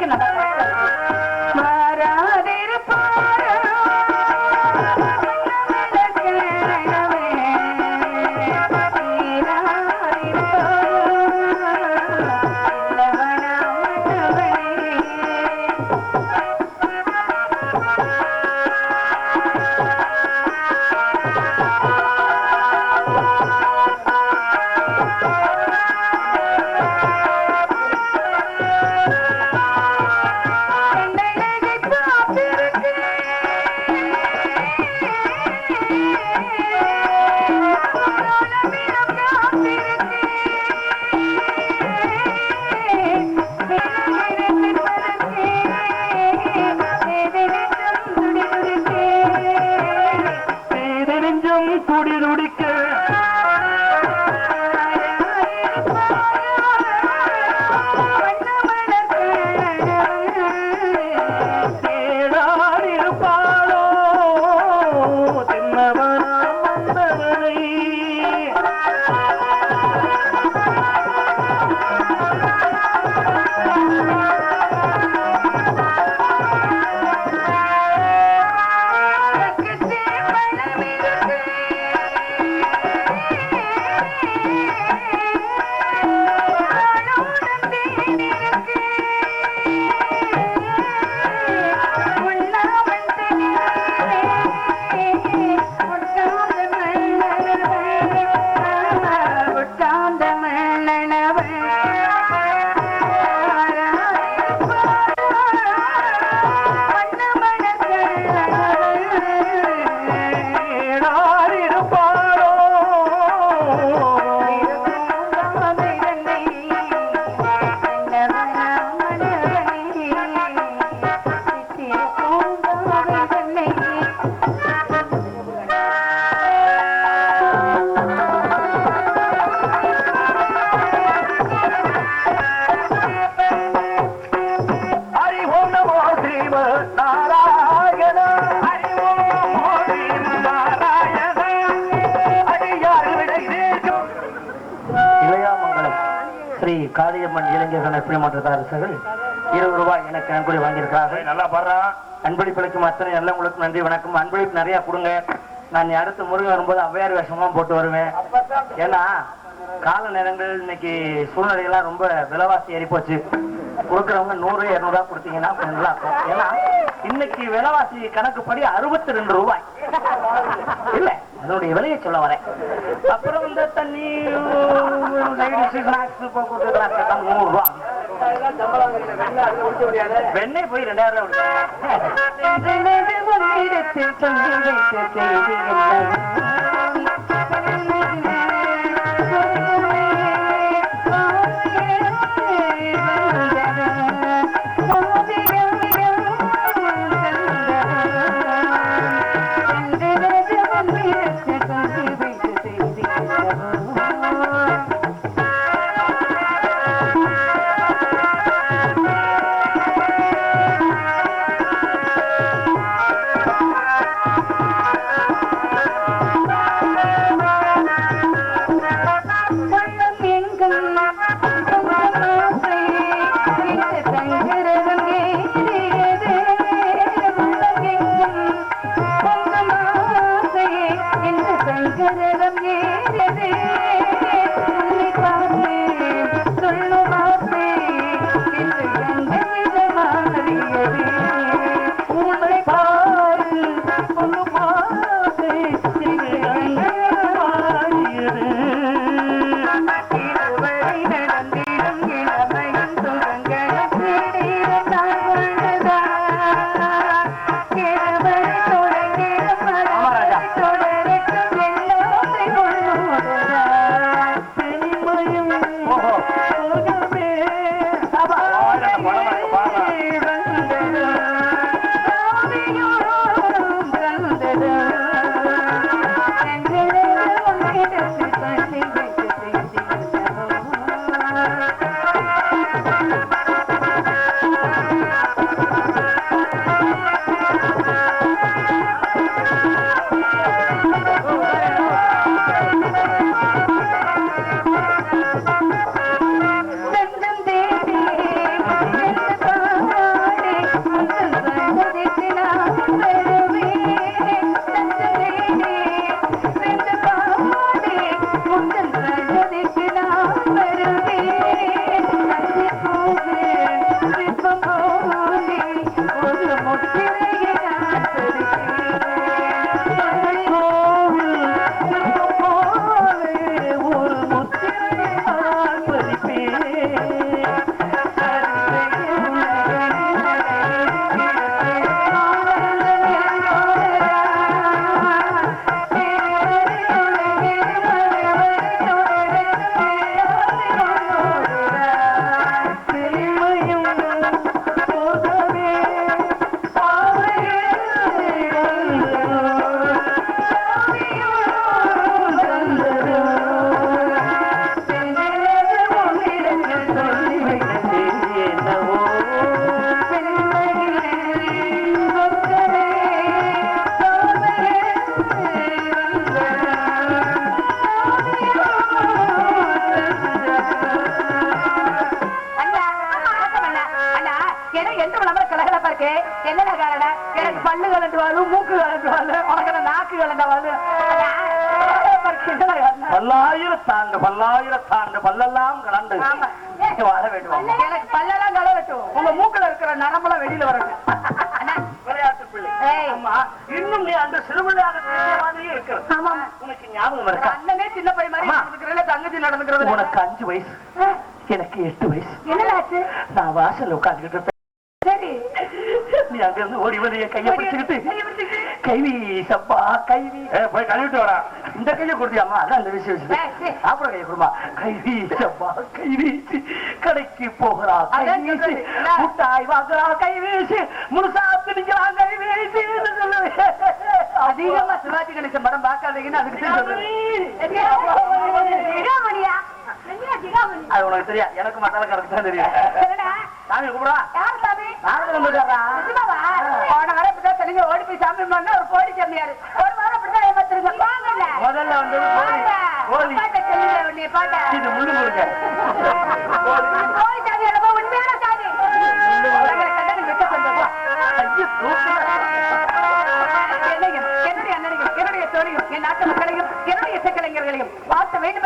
நெஞ்சம் ஸ்ரீ காளியம்மன் இளைஞர்கள் நற்பணி மன்ற அரசுகள் இருபது ரூபாய் எனக்கு நன்கொடை வாங்கியிருக்கிறார்கள். நல்லா பாடுறான் அன்பளிப்பளிக்கும் அத்தனை நல்ல உங்களுக்கு நன்றி வணக்கம். அன்பளிப்பு நிறைய கொடுங்க. நான் அடுத்த முருகன் வரும்போது ஔவையார் வேஷமா போட்டு வருவேன். ஏன்னா கால நேரங்கள் இன்னைக்கு சூழ்நிலைகள்லாம் ரொம்ப விலைவாசி ஏறி போச்சு கொடுக்குறவங்க நூறு இருநூறுவா கொடுத்தீங்கன்னா கொஞ்சம் நல்லா இருக்கும். ஏன்னா இன்னைக்கு விலைவாசி கணக்குப்படி அறுபத்தி ரெண்டு ரூபாய். இல்ல. அதனுடைய விலையை சொல்ல வரேன். அப்புறம் இந்த தண்ணி ரூபா. வெண்ணெய் போய் ரெண்டாயிரம் சங்கரதம் பல்லெல்லாம் கலந்து. வாழ வேண்டும். எனக்கு பல்லெல்லாம் கலவட்டும் உங்க மூக்குல இருக்கிற நரம்பெல்லாம் வெளியில வரட்டும். அண்ணா, விளையாட்டு பிள்ளை. ஏய். அம்மா இன்னும் நீ அந்த சிறுபிள்ளையாக மாதிரியே இருக்கிற உனக்கு ஞாபகம் இருக்கா? அண்ணனே சின்ன பையன் மாதிரி. நடந்துக்கிறேன் தங்கச்சி நடந்துக்கிறது உனக்கு அஞ்சு வயசு. எனக்கு எட்டு வயசு. என்னடாச்சு நான் வாசல்ல உட்காந்துக்கிட்டு இருப்பேன். சரி. நீ அங்க இருந்து ஓடி வந்து என் கையை பிடிச்சுக்கிட்டு. கைவி சப்பா கைவி போய் கழுவிட்டு வரா இந்த கையை கொடுத்தியாமா அதான் இந்த விஷயம் ஏய். சாப்பிட கையை கொடுமா கைவி சப்பா கைவீசி. கடைக்கு போகிறா அதான் கைவீசி. சொல்றது. என்ன? முட்டாய் வாங்குறா கைவீசி. முழுசா திணிக்கிறான் கைவீசி அதிகமா சிவாஜி கணேசன் படம் பார்க்காதீங்கன்னு அதுக்கு அது உனக்கு தெரியா எனக்கு மசாலா கரெக்ட் தான் தெரியும் சாமி கூப்பிடா யார் சாமி? நானும்? போன இப்படிதான் ஓடி போய் சாமி பண்ண ஒரு கோடி சாமியாரு. ஒரு வாரம் இப்படிதான் ஏமாத்துறீங்க. வாங்கல முதல்ல வந்து கோழி. பாட்ட தெலுங்குல உன்னைய பாட்ட. இது முள்ளு முருங்க கோழி. சாமி என்னமோ உண்மையான சாமி. என்னுடைய தோழியும், என் நாட்டு மக்களையும், என்னுடைய இசைக்கலைஞர்களையும் வாழ்த்த வேண்டும்.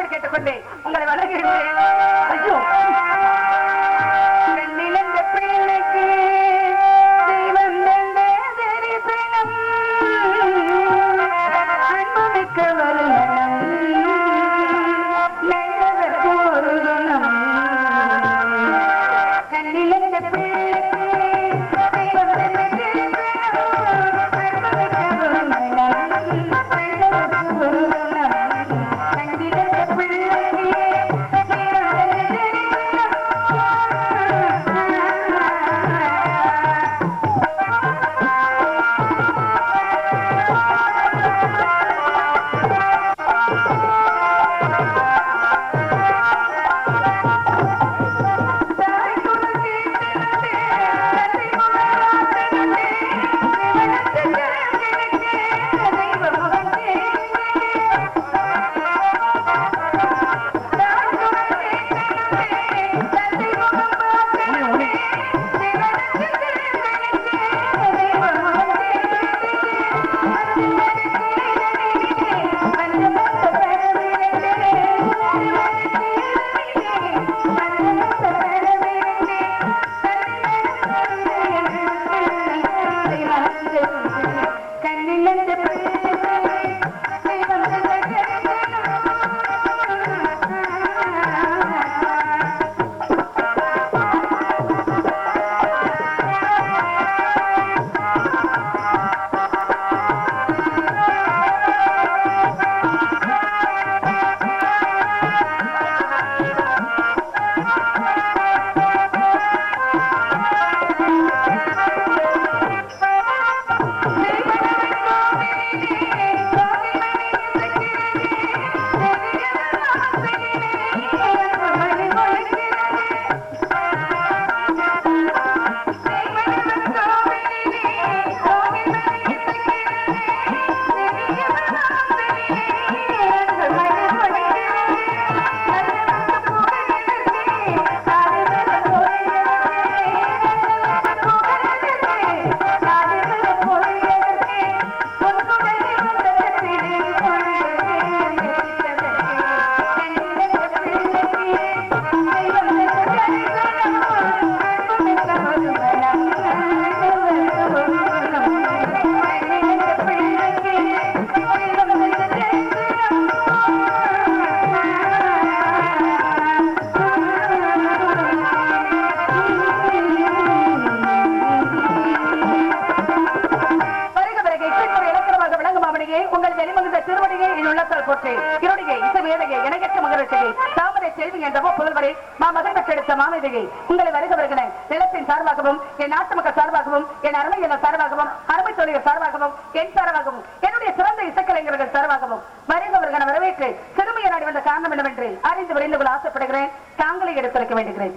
திருவடியை என் உள்ளத்தால் போற்றேன் இருடிகை இசை மேதையை இணையற்ற மகரட்சியை தாமரை செல்வி என்றவோ புதல்வரை மா மகன் பெற்றெடுத்த மாமேதையை உங்களை வருக வருகிற நிலத்தின் சார்பாகவும் என் நாட்டு மக்கள் சார்பாகவும் என் அருமை என சார்பாகவும் அருமை தொழில் சார்பாகவும் என் சார்பாகவும் என்னுடைய சிறந்த இசைக்கலைஞர்கள் சார்பாகவும் வருக வரவேற்று சிறுமியை நாடி வந்த காரணம் என்னவென்று அறிந்து விரைந்து கொள்ள ஆசைப்படுகிறேன். தாங்களை எடுத்துரைக்க வேண்டுகிறேன்.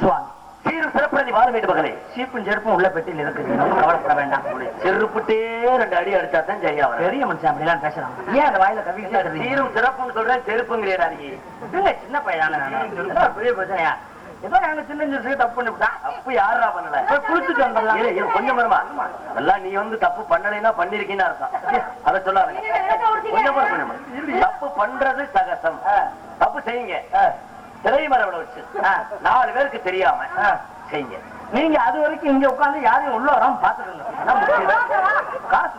சுவாமி. சீரும் சிறப்புடன் நீ வாழ வேண்டும் மகளே. சீப்பும் செருப்பும் உள்ள பெட்டியில் இருக்குது. கவலைப்பட வேண்டாம் செருப்புட்டே ரெண்டு அடி அடிச்சா தான் சரியா வரும். பெரிய மனுஷன் அப்படிலாம் பேசலாம். ஏன் அந்த வாயில கவி சீரும் சிறப்புன்னு சொல்றேன் செருப்புங்கிறா நீ இல்ல சின்ன பையன் பெரிய பிரச்சனையா? ஏதோ நாங்க சின்ன சின்ன தப்பு பண்ணிவிட்டான் தப்பு யாரா பண்ணல? குளிச்சுட்டு வந்துடலாம். கொஞ்சம் வருமா எல்லாம் நீ வந்து தப்பு பண்ணலைன்னா பண்ணிருக்கீன்னு அர்த்தம். அத சொல்லாத. கொஞ்சம். தப்பு பண்றது சகசம். தப்பு செய்யுங்க. திரைமரவனை வச்சு. நாலு பேருக்கு தெரியாம. செய்யுங்க. நீங்க அது வரைக்கும் இங்க உட்கார்ந்து யாரையும் உள்ள வராம பாத்துக்கணும். காசு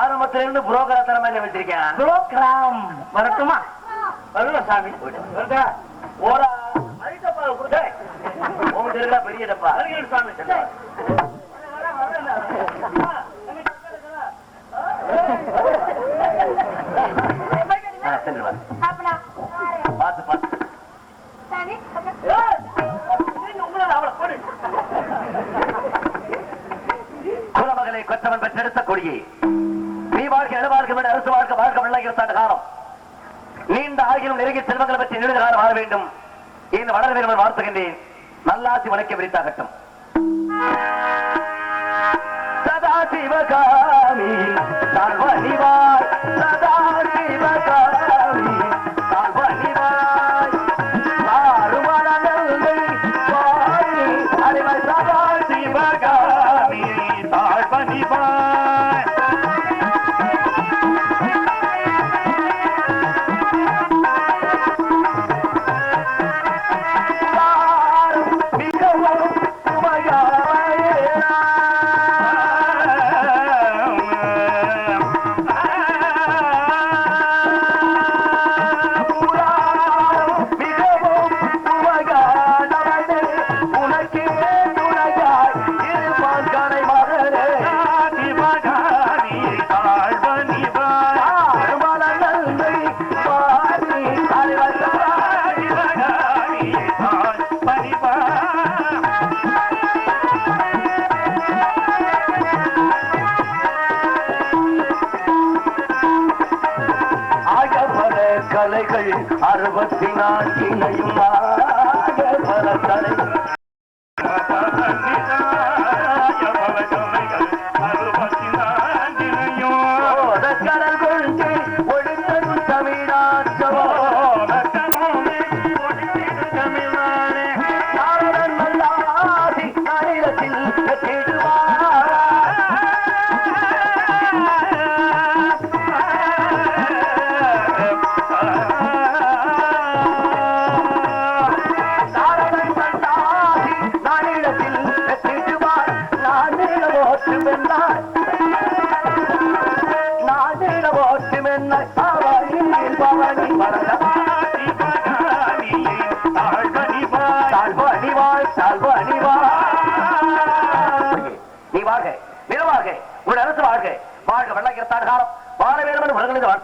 ஆரம்பத்துல இருந்து புரோக்கரா தரமா வச்சிருக்கேன்? புரோகிராம் வரட்டுமா? வரணும் சாமி. வருதா? ஓரா மதித்தப்பா கொடுத்த உங்க பெரிய டப்பா வருகிறேன் சாமி. சென்று வா. குலமகளை பெற்றெடுத்த கொடியே. நீ வாழ்க்கை எழுவாழ்க்கை விட அரசு வாழ்க்கை வாழ்க்கை வெள்ளாகிற காலம். நீண்ட ஆகியும் நெருங்கிய செல்வங்களை பற்றி நீண்ட காலம் வாழ வேண்டும். என்று வளர வேண்டும் வாழ்த்துகின்றேன். நல்லாசி வணக்க விரித்தாகட்டும். சதா சிவகாமி சர்வ சால்வனிவாய் சதா அறுபத்தி நான்கினையும்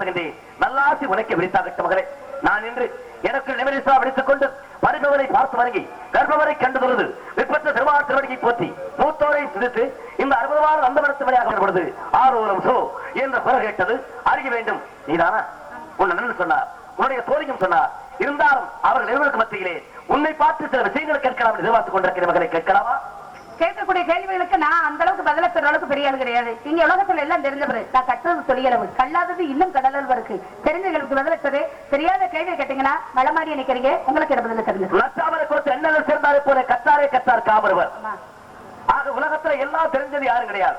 என்று நல்லாசி உனக்கு விரித்தாகட்டும் மகளே. நான் இன்று எனக்கு நிமிஷா விடுத்துக் கொண்டு வருபவரை பார்த்து வணங்கி கர்ப்பவரை கண்டு தொழுது விற்பத்த திருவார் திருவடியை போற்றி மூத்தோரை சிரித்து இந்த அற்புதமான வந்தமனத்து வழியாக பொழுது ஆரோரம் சோ என்ற பிறகு கேட்டது அறிய வேண்டும். நீதானா? உன்னை நின்று சொன்னார் உன்னுடைய தோழியும் சொன்னார் இருந்தாலும் அவர்கள் இருவருக்கு மத்தியிலே உன்னை பார்த்து சில விஷயங்களை கேட்கலாம் எதிர்பார்த்துக் கொண்டிருக்கிற மகளை. கேட்கலாமா? கேட்கக்கூடிய கேள்விகளுக்கு நான் அந்த அளவுக்கு பதில பெற அளவுக்கு பெரிய ஆள் கிடையாது. இங்க உலகத்துல எல்லாம் தெரிஞ்சவர் நான் கட்டுறது சொல்லியளவு கல்லாதது இன்னும் கடலளவு இருக்கு. தெரிஞ்சவங்களுக்கு பதிலச்சது தெரியாத கேள்வி கேட்டீங்கன்னா மலை மாதிரி நினைக்கிறீங்க உங்களுக்கு என்ன பதில தெரிஞ்சது லட்சாமரை கொடுத்து எண்ணங்கள் சேர்ந்தாரே போல கத்தாரே கத்தார் காமருவர். ஆக உலகத்துல எல்லாம் தெரிஞ்சது யாரும் கிடையாது.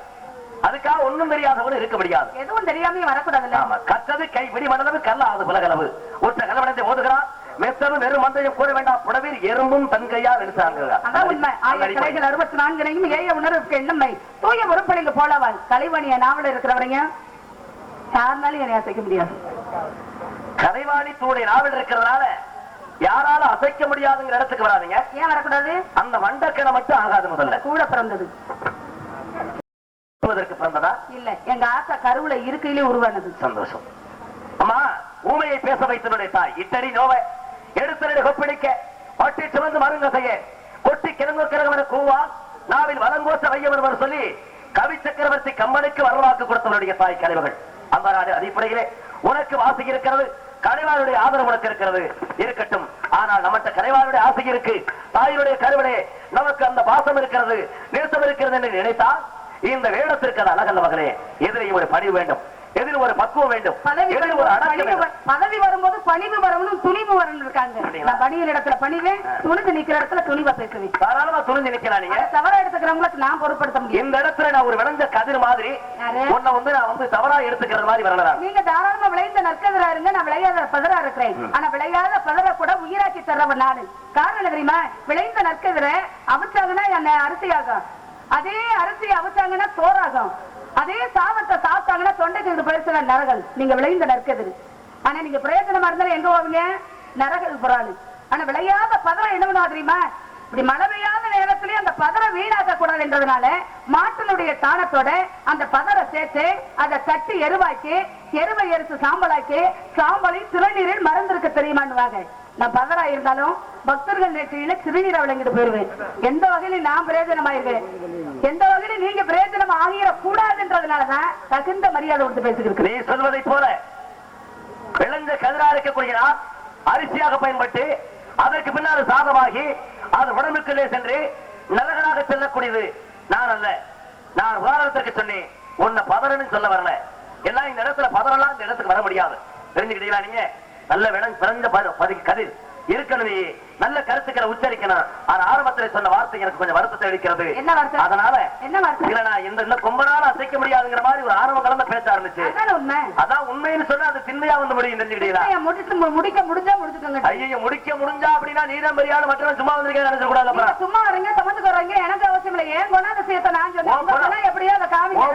அதுக்காக ஒண்ணும் தெரியாதவன் இருக்க முடியாது. எதுவும் தெரியாம வரக்கூடாதுல்ல? ஆமா கற்றது கை பிடி மண்டலவு கல்லாது உலகளவு. ஒற்ற கலவடத்தை ஓதுகிறான் மெத்தரும் வெறும் மந்தையும் கூட வேண்டாம். புடவில் எறும்பும் கையால் எடுத்தாங்க அதான் உண்மை. அறுபத்தி நான்கினையும் ஏய உணர்வுக்கு எண்ணமை தூய உறுப்பினைங்க போலவாள் கலைவணிய நாவல இருக்கிறவரைங்க யாருனாலும் என்னை அசைக்க முடியாது. கலைவாணி தூடைய நாவல் இருக்கிறதுனால யாராலும் அசைக்க முடியாதுங்கிற இடத்துக்கு வராதீங்க. ஏன் வரக்கூடாது? அந்த மண்டக்கணை மட்டும் ஆகாது முதல்ல. கூட பிறந்தது. பிறந்ததா? இல்ல எங்க ஆத்தா கருவுல இருக்கையிலே உருவானது. சந்தோஷம். அம்மா ஊமையை பேச வைத்தனுடைய தாய். இட்டடி நோவ. எடுத்தனடி கொப்பிடிக்க பட்டி சுமந்து மருங்க செய்ய. கொட்டி கிழங்கு கிழங்கு கூவா. நாவில் வலங்கோச வையவர் சொல்லி கவி சக்கரவர்த்தி கம்மனுக்கு வரலாக்கு கொடுத்தவருடைய தாய் கலைவர்கள் அந்த நாடு அடிப்படையிலே உனக்கு வாசி இருக்கிறது கலைவாளுடைய ஆதரவு உனக்கு இருக்கிறது. இருக்கட்டும். ஆனால் நம்மகிட்ட கலைவாளுடைய ஆசை இருக்கு. தாயுடைய கருவிலே நமக்கு அந்த பாசம் இருக்கிறது நேசம் இருக்கிறது என்று நினைத்தால் இந்த வேடத்திற்கு அது அழகல்ல மகளே எதிரையும் ஒரு பணிவு வேண்டும். எதில் ஒரு பக்குவம் வேண்டும்? பதவி வரும்போது பணிவு பணிவு வரணும் துணிவு வரணும் இருக்காங்க. பணியின் இடத்துல பணிவேன் துணிந்து நிக்கிற இடத்துல துணிவா பேசுவேன் தாராளமா துணிஞ்சு நிக்கலாம் நீங்க. தவறா எடுத்துக்கிறவங்களுக்கு நான் பொருட்படுத்த முடியும் இந்த இடத்துல நான் ஒரு விளைஞ்ச கதிர் மாதிரி? உன்னை வந்து நான் வந்து தவறா எடுத்துக்கிறது மாதிரி வரல நான். நீங்க தாராளமா விளைந்த நற்கதிரா இருங்க நான் விளையாத பதரா இருக்கிறேன். ஆனா விளையாத பதற கூட உயிராக்கி தர்றவன் நானு. காரணம் தெரியுமா? விளைந்த நற்கதிர அவிச்சாங்கன்னா என்ன அரிசியாகும். அதே அரிசி அவிச்சாங்கன்னா சோறாகும். அதே சாபத்தை சாப்பிட்டாங்கன்னா தொண்டைக்கு பரிசுல நரகள் நீங்க விளைந்த நற்கதிர். ஆனா நீங்க பிரயோஜனமா இருந்தாலும் எங்க போவீங்க? நரகள் புறாளு ஆனா விளையாத பதறம் என்ன பண்ணுவா தெரியுமா? இப்படி மழை பெய்யாத நேரத்திலே அந்த பதரை வீணாக்க கூடாது என்றதுனால மாட்டினுடைய தானத்தோட அந்த பதரை சேர்த்து அதை தட்டி எருவாக்கி எருவை எரித்து சாம்பலாக்கி சாம்பலை சிறுநீரில் மறந்திருக்க தெரியுமான்னுவாங்க. நான் பதரா இருந்தாலும் பக்தர்கள் நெற்றியில திருநீரை விளங்கிட்டு போயிருவேன். எந்த வகையில நான் பிரயோஜனமாயிருக்கேன் எந்த வகையில நீங்க பிரயோஜனம் ஆகிற கூடாதுன்றதுனாலதான் தகுந்த மரியாதை கொடுத்து பேசிக்கிட்டு நீ சொல்வதை போல விளைஞ்ச கதிரா இருக்கக்கூடிய அரிசியாக பயன்பட்டு அதற்கு பின்னால் சாதமாகி அது உடம்புக்குள்ளே சென்று நலகனாக செல்லக்கூடியது நான் அல்ல. நான் உதாரணத்திற்கு சொன்னேன். உன்னை பதறன்னு சொல்ல வரல. எல்லாம் இந்த இடத்துல பதறலாம் இந்த இடத்துக்கு வர முடியாது. தெரிஞ்சுக்கிட்டீங்களா நீங்க? நல்ல விளங்க பிறந்த கதிர். இருக்கணும். நல்ல கருத்துக்களை உச்சரிக்கணும். ஆனா ஆரம்பத்துல சொன்ன வார்த்தை எனக்கு கொஞ்சம் வருத்தத்தை அளிக்கிறது? அதனால என்ன? இல்ல நான் இந்த இன்னும் ரொம்ப நாள் அசைக்க முடியாதுங்கிற மாதிரி ஒரு ஆரம்ப கலந்த பேச ஆரம்பிச்சு. அதான உண்மை? அதான் உண்மைன்னு சொன்னா அது திண்மையா வந்து முடியும் தெரிஞ்சுக்கிட்டீங்களா முடிக்க முடிஞ்சா முடிச்சுக்கோங்க. ஐயோ முடிக்க முடிஞ்சா அப்படின்னா நீதான் பெரிய ஆளு மற்றவன் சும்மா வந்திருக்கேன் நினைச்ச கூடாது சும்மா வரீங்க சமத்துக்கு வர்றீங்க எனக்கு அவசியம் இல்லை. ஏன் குணாதிசயத்தை நான் சொன்னேன்? எப்படியோ அதை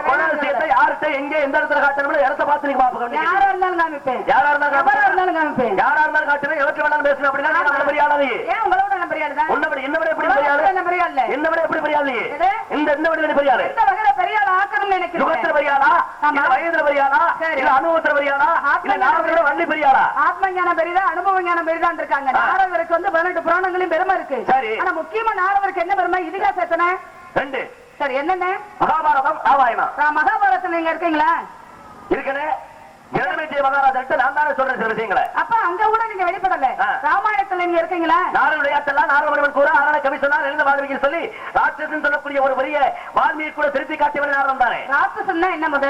குணாதிசயத்தை காமிக்க யார்கிட்ட எங்க எந்த இடத்துல காட்டணும்னு இடத்த பார்த்து நீங்க பாப்ப யாரா இருந்தாலும் காமிப்பேன். யாரா இருந்தாலும் காட்டுவேன். இருந்தாலும் காமிப்பேன். யாரா இருந்தாலும் காட்டுவேன் எவற்றை வேணாலும் பேசுவேன் அப்படின்னா பெரிய ஆளாவே ஏன் உங்களோட நான் பெரிய ஆளுதான் உன்னை விட என்ன விட எப்படி பெரிய ஆளு என்ன பெரிய ஆளு என்ன விட எப்படி பெரிய ஆளு நீ? எது? இந்த இந்த விட பெரிய ஆளு எந்த வகையில பெரிய ஆள் ஆக்கணும்னு யுகத்துல நினைக்கிறேன் பெரிய ஆளா ஆமா. இல்ல வயதுல பெரிய ஆளா சரி. இல்ல அனுபவத்துல பெரிய ஆளா இல்ல நாம வள்ளி பெரிய ஆளா ஆத்ம ஞானம் பெரியதா அனுபவ ஞானம் பெரியதான் இருக்காங்க. நாரதருக்கு வந்து பதினெட்டு புராணங்களையும் பெருமை இருக்கு. சரி. ஆனா முக்கியமா நாரதருக்கு என்ன பெருமை? இதிகாசம் எத்தனை ரெண்டு. சரி என்னென்ன? மகாபாரதம் ராமாயணம். நீங்க இருக்கீங்களா? இருக்கனே. ஜனமேஜய மகாராஜர்கிட்ட நான் தானே சொல்றேன் சில விஷயங்களை. அப்ப அங்க கூட நீங்க வெளிப்படல. ராமாயணத்துல நீங்க இருக்கீங்களா? நாரத விளையாட்டெல்லாம் வால்மீகி சொல்லி ராட்சசன் சொல்லக்கூடிய ஒரு பெரிய வால்மீகி கூட திருப்பி காட்டியவன் நாரதம் தானே. ராட்சசன்னா என்ன முத?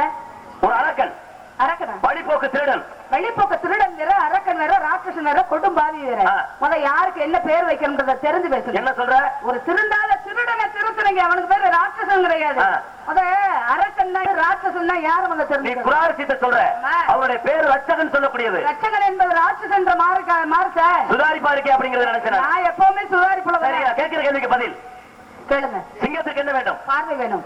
ஒரு அரக்கன். அரக்கனா? வழிபோக்கு திருடன். வெளிப்போக்க திருடன் வேற அரக்கன் வேற ராட்சசன் வேற கொடும்பாவி வேற. ஆ. முத யாருக்கு என்ன பேர் வைக்கணும்ன்றத தெரிஞ்சு பேசுங்க. என்ன சொல்ற? ஒரு திருந்தால திருடனை திருத்துறீங்க அவனுக்கு பேரு ராட்சசன் கிடையாது. முத அரக்கன் ராட்சசன் யாரு முத நீ தெரிஞ்சு குராரசியத்தை சொல்ற. ஆமா. அவருடைய பேர் ரட்சகன் சொல்லக்கூடியது. ரட்சகன் என்பது ராட்சசன்ற மாறு மாறு சார் சுதாரிப்பா இருக்கே அப்படிங்கறத நினைச்சேன் நான். எப்பவுமே சுதாரிப்புல சரி வரேன் நான் கேட்கிற கேள்விக்கு பதில். கேளுங்க. சிங்கத்துக்கு என்ன வேண்டும்? பார்வை வேணும்.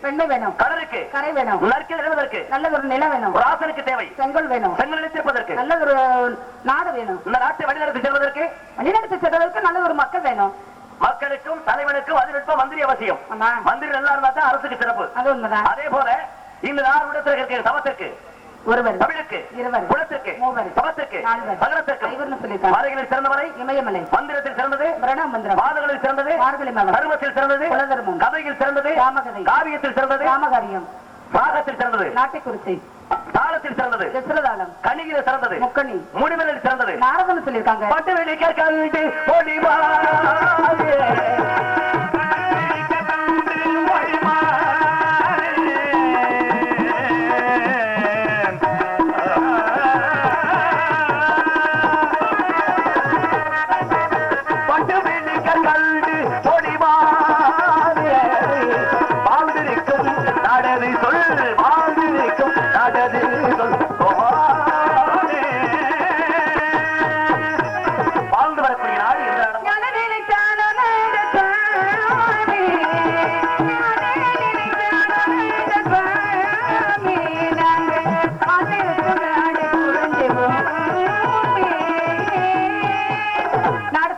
பெண்ணை வேணும். கடலுக்கு கரை வேணும். நற்கில் எழுவதற்கு நல்லது ஒரு நிலம் வேணும். ஒரு ஆசனுக்கு தேவை. செங்கல் வேணும். செங்கல் நிலைத்திருப்பதற்கு நல்லது ஒரு நாடு வேணும். இந்த நாட்டை வழிநடத்தி செல்வதற்கு. வெளிநாட்டு சென்றதற்கு நல்ல ஒரு மக்கள் வேணும். மக்களுக்கும் தலைவனுக்கும் அதிநுட்ப மந்திரி அவசியம். மந்திரி நல்லா இருந்தா தான் அரசுக்கு சிறப்பு. அது போல இந்த நாடுடத்தில் இருக்கிற சமத்திற்கு ஒருவர். தமிழுக்கு இருவர். குலத்திற்கு மூவர். சமத்திற்கு நால்வர். சகலத்திற்கு ஐவர்னு சொல்லியிருக்காங்க மலைகளில் சிறந்தவனை இமயமலை. மந்திரத்தில் சிறந்தது மந்திரம். வாதங்களில் சிறந்தது மார்கழி தர்மத்தில் சிறந்தது குலதர்மம். கதையில் சிறந்தது ராமகதை காவியத்தில் சிறந்தது ராமகாரியம் ராகத்தில் சிறந்தது. நாட்டிக்குறிச்சி தாளத்தில் சிறந்தது. கணிகில சிறந்தது. முக்கணி. முடிவலில் சிறந்தது. நாரதன் சொல்லியிருக்காங்க. பட்டு வெளிக்க கண்டு.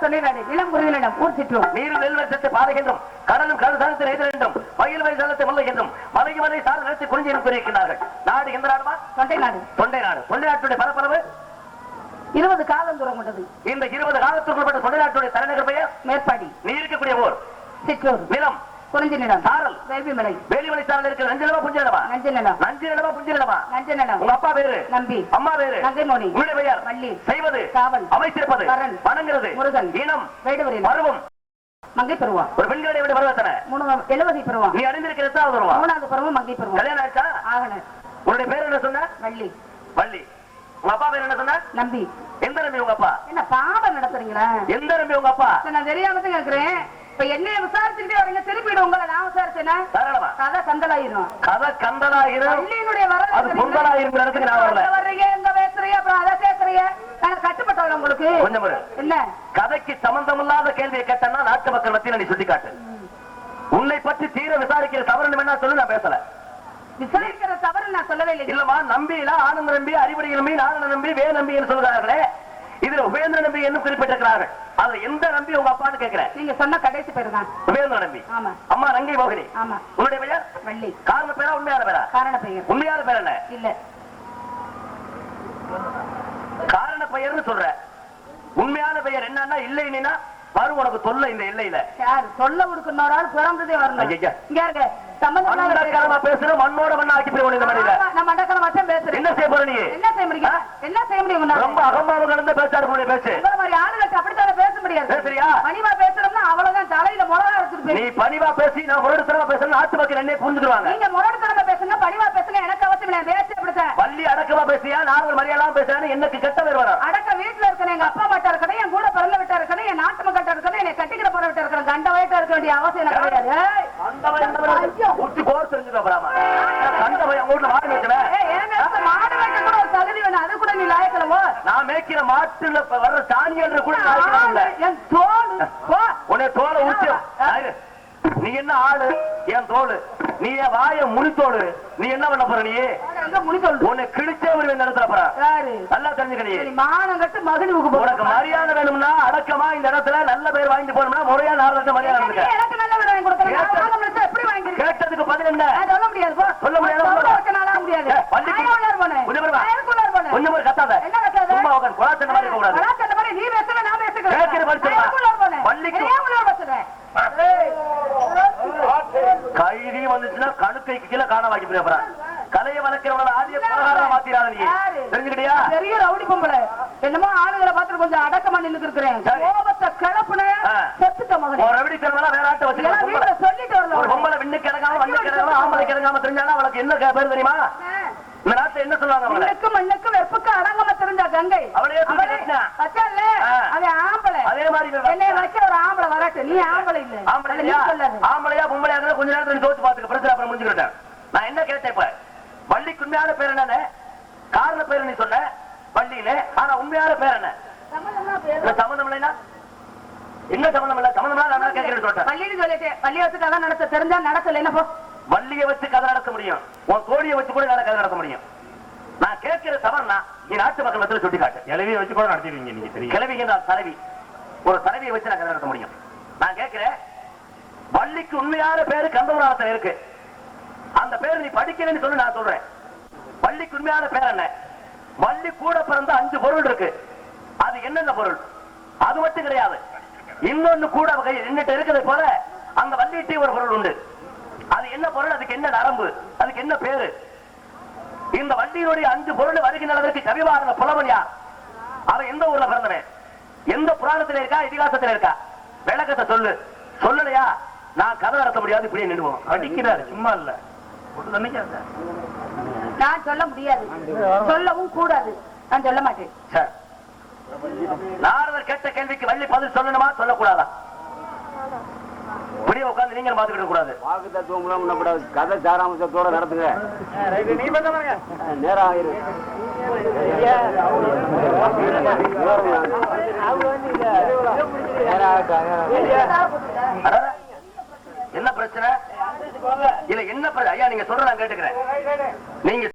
நாடு தொழிலாளி நிலம் குருவிலிடம் ஊர் சிற்றோம் நீரும் நெல் வருஷத்தை பாதைகின்றும் கடலும் கடல் சாலத்தை எதிர் என்றும் வயல் வயல் சாலத்தை முல்லை என்றும் மலைக்கு மலை சால நிலத்தை குறிஞ்சி கூறியிருக்கிறார்கள். நாடு எந்த நாடுமா? தொண்டை நாடு. தொண்டை நாடு. தொண்டை நாட்டுடைய பரப்பளவு? இருபது காலம் தூரம் கொண்டது. இந்த இருபது காலத்திற்குட்பட்ட தொண்டை நாட்டுடைய தலைநகர் பெயர்? மேற்பாடி. நீ இருக்கக்கூடிய ஊர்? சிற்றூர். நிலம். குறிஞ்சி நிலம். சாரல் வேள்விமலை வேலிமலை சாரல் இருக்கிற நஞ்சு நிலமா புஞ்ச நிலமா? நஞ்ச நிலம். நஞ்சு நிலமா புஞ்ச நிலமா? நஞ்ச நிலம். உங்க அப்பா பேரு நம்பி. அம்மா பேரு நங்கைமோனி உன்னுடைய பெயர் வள்ளி செய்வது. காவல். அமைத்திருப்பது. கரண். வணங்குறது. முருகன். இனம். பருவம். மங்கை பருவம் ஒரு பெண்களுடைய விட பருவத்தனை மூணு எழுவதை பருவம் நீ அணிந்திருக்கிற எத்தாவது மூணாவது பருவம் மங்கை பருவம் கல்யாணம் ஆச்சா ஆகல உன்னுடைய பேர் என்ன சொன்ன? வள்ளி வள்ளி உங்க அப்பா பேர் என்ன சொன்ன? நம்பி. எந்த நம்பி உங்க அப்பா? என்ன பாடம் நடத்துறீங்களா? எந்த நம்பி உங்க அப்பா? நான் தெரியாம கேக்குறேன். இப்ப என்னைய விசாரிச்சுக்கிட்டே வரீங்க திருப்பிடு உங்களை நான் விசாரிச்சேன்னா தாராளமா. கதை கந்தலாயிரும். கதை கந்தலாயிரும். வள்ளியினுடைய வரலாறு அது பொங்கலாயிருக்கிற இடத்துக்கு நான் வரல. அங்க வர்றீங்க இங்க பேசுறீங்க அப்புறம் அதை பேசுறீங்க. நான் கட்டுப்பட்டவள உங்களுக்கு. கொஞ்சம் இரு. என்ன? கதைக்கு சம்பந்தமில்லாத கேள்வியை கேட்டனா நாட்டு மக்கள் மத்தியில் நீ சுட்டி காட்டு உன்னை பற்றி தீர விசாரிக்கிற தவறு என்ன சொல்லு நான் பேசல. விசாரிக்கிற தவறு நான் சொல்லவே இல்லை இல்லம்மா நம்பியில ஆனந்த நம்பி அறிவுரை நம்பி நாராயண நம்பி வே நம்பி என்று சொல்கிறார்களே இதுல உபேந்திர நம்பி என்ன குறிப்பிட்டிருக்கிறார்கள். அதுல எந்த நம்பி உங்க அப்பான்னு கேட்கிறேன். நீங்க சொன்ன கடைசி பேரு தான். உபேந்திர நம்பி. ஆமா. அம்மா ரங்கை மோகினி. ஆமா. உன்னுடைய பெயர்? வள்ளி. காரண பேரா உண்மையான பேரா? காரண பெயர். உண்மையான பேர் என்ன? இல்ல. காரண பெயர்னு சொல்ற. உண்மையான பெயர் என்னன்னா இல்லைன்னா வரும் உனக்கு தொல்லை இந்த எல்லையில. யார்? சொல்ல கொடுக்கணும் ஆள் பிறந்ததே வரணும். இங்க இருக்க சம்பந்தம் பேசுற மண்ணோட மண்ணா ஆக்கி போய் இந்த மண்டக்கரம் மட்டும் பேசுறேன் என்ன செய்ய போற நீ என்ன செய்ய முடியும்? என்ன செய்ய முடியும்? ரொம்ப அகம்பாவம் கலந்த பேச்சாடு உன்னுடைய பேச்சு. உங்களை மாதிரி அப்படித்தானே பேச முடியாது. பேசுறியா? மணிவா பேசுறோம்னா அவ்வளவுதான். தலையில முளகா வச்சிருப்பேன் நீ பணிவா பேசி நான் முரடுத்தனமா பேசுறேன் நாட்டு மக்கள் என்னை புரிஞ்சுக்குவாங்க நீங்க முரடுத்தனமா பேசுங்க பணிவா பேசுங்க எனக்கு அவசியம் இல்லை. பேச அப்படித்தான். வள்ளி அடக்கமா பேசியா நார்மல் மரியாதைலாம் பேசுறான்னு எனக்கு கெட்ட பேர் வரும்? அடக்க வீட்டுல இருக்கணும் எங்க அப்பா மாட்டா இருக்கணும் என் கூட பிறந்த விட்டா இருக்கணும் என் நாட்டு மக்கள்கிட்ட இருக்கணும் என்னை கட்டிக்கிற போற விட்டா இருக்கணும். கண்ட இருக்க வேண்டிய அவசியம் கிடையாது. மேய்க்கிற மாட்டுல வர்ற சாணியல் கூட என் தோல். உன்னை தோலை ஆயிரு. நீ என்ன ஆளு? என் தோல். நீ என் வாய முனித்தோடு நீ என்ன பண்ண போற நீ? உன்னை கிழிச்சே ஒரு போற. நல்லா தெரிஞ்சுக்க மானம் கட்டு மகனுக்கு உனக்கு மரியாதை வேணும்னா அடக்கமா இந்த இடத்துல நல்ல பேர் வாங்கிட்டு போகணும்னா முறையா நாலு மரியாதை எப்படி வாங்கிருக்கேன் கேட்டதுக்கு பதில் என்ன? சொல்ல முடியாது சொல்ல முடியாது. பள்ளிக்கு- நான் உள்ளார போனேன் கொஞ்சம் பாரு வா. நான் எதுக்கு உள்ளார போனேன் கொஞ்சம் போய் கத்தாத என்ன கத்தாத? சும்மா உட்காந்து குழாச்சன மாதிரி இருக்க கூடாது. கலாச்சார மாதிரி நீ நான் பேசுகிறேன். பள்ளிக்கு- கைதி வந்துச்சுன்னா கணுக்கைக்கு கீழே காண வாக்கி போய் கலையை வளர்க்கிறவங்கள ஆதிய பிரகாரம் மாத்திராத நீ. யாரு? தெரிஞ்சுக்கிட்டியா? பெரிய ரவுடி பொம்பளை. என்னமோ ஆளுகளை பார்த்து கொஞ்சம் அடக்கமா நின்னுக்கு இருக்கிறேன். கோபத்தை கிளப்புன. செத்துட்ட மகனே. ஒரு வேற ஆட்ட சொல்லிட்டு வரல ஒரு பொம்பளை விண்ணு கிடக்காம வந்து கிடக்காம ஆம்பளை கிடக்காம தெரிஞ்சாலும் அவளுக்கு என்ன பேர் தெரியுமா? இந்த என்ன சொல்லுவாங்க என்னை வைக்க ஒரு ஆம்பளை வரட்டு. நீ ஆம்பளை இல்ல. ஆம்பளை அதை நீ இல்லையா? சொல்லாத. ஆம்பளையா பொம்பளையா கொஞ்ச நேரத்துல நீ தோத்து பாத்துக்க பிரச்சனை அப்புறம் முடிஞ்சுக்கிட்டேன். நான் என்ன கேட்டேன் இப்ப? வள்ளிக்கு உண்மையான பேர் என்னன்னு? காரண பேர் நீ சொன்ன? வள்ளியில. ஆனா உண்மையான பேர் என்ன? சம்மந்தம்னா பேரு. இல்ல சம்மந்தம் இல்லைன்னா? என்ன சம்மந்தம் இல்ல? சம்மந்தம் இல்ல நான் கேட்கிறேன் சொல்லிட்டேன். பள்ளின்னு சொல்லிட்டேன் பள்ளியை வச்சு கதை நடத்த தெரிஞ்சா நடத்தல என்ன போ? வள்ளிய வச்சு கதை நடத்த முடியும். உன் தோழியை வச்சு கூட கதை நடத்த முடியும். நான் கேட்கிற தவறுனா நீ நாட்டு மக்கள் மத்தியில சுட்டி காட்டு வச்சு கூட நடத்திடுவீங்க நீங்க தெரியும். கிளவிங்க நான் தலைவி. ஒரு தலைவியை வச்சு நான் கதை நடத்த முடியும். நான் கேட்கிறேன் வள்ளிக்கு உண்மையான பேரு கந்தபுராணத்துல இருக்கு. அந்த பேரு நீ படிக்கணும்னு சொல்லி நான் சொல்றேன். வள்ளிக்கு உண்மையான பேர் என்ன? வள்ளி கூட பிறந்த அஞ்சு பொருள் இருக்கு. அது என்னென்ன பொருள்? அது மட்டும் கிடையாது. இன்னொன்னு கூட வகை என்னட்டு இருக்கிறது போல அந்த வள்ளிட்டு ஒரு பொருள் உண்டு. அது என்ன பொருள்? அதுக்கு என்ன நரம்பு? அதுக்கு என்ன பேரு? இந்த வள்ளியினுடைய அஞ்சு பொருள் வருகின்ற அளவிற்கு கவிவாரன புலவன் யார்? அவன் எந்த ஊர்ல பிறந்தவன்? எந்த புராணத்துல இருக்கா? இதிகாசத்துல இருக்கா? விளக்கத்தை சொல்லு. சொல்லலையா? நான் கதை நடத்த முடியாது இப்படியே நின்றுவோம். அடிக்கிறாரு சும்மா இல்ல. நான் சொல்ல முடியாது. சொல்லவும் கூடாது. நான் சொல்ல மாட்டேன். சரி. நாரதர் கேட்ட கேள்விக்கு வள்ளி பதில் சொல்லணுமா? சொல்லக்கூடாதா? இப்படியே உட்கார்ந்து நீங்க பாத்துக்கிட்டு கூடாது. வாக்கு தத்துவம்லாம் பண்ணக்கூடாது கதை சாராம்சத்தோட நடத்துங்க. நேரம் ஆயிரு. என்ன பிரச்சனை? இல்ல என்ன ஐயா நீங்க சொல்ற நான் கேட்டுக்கிறேன். நீங்க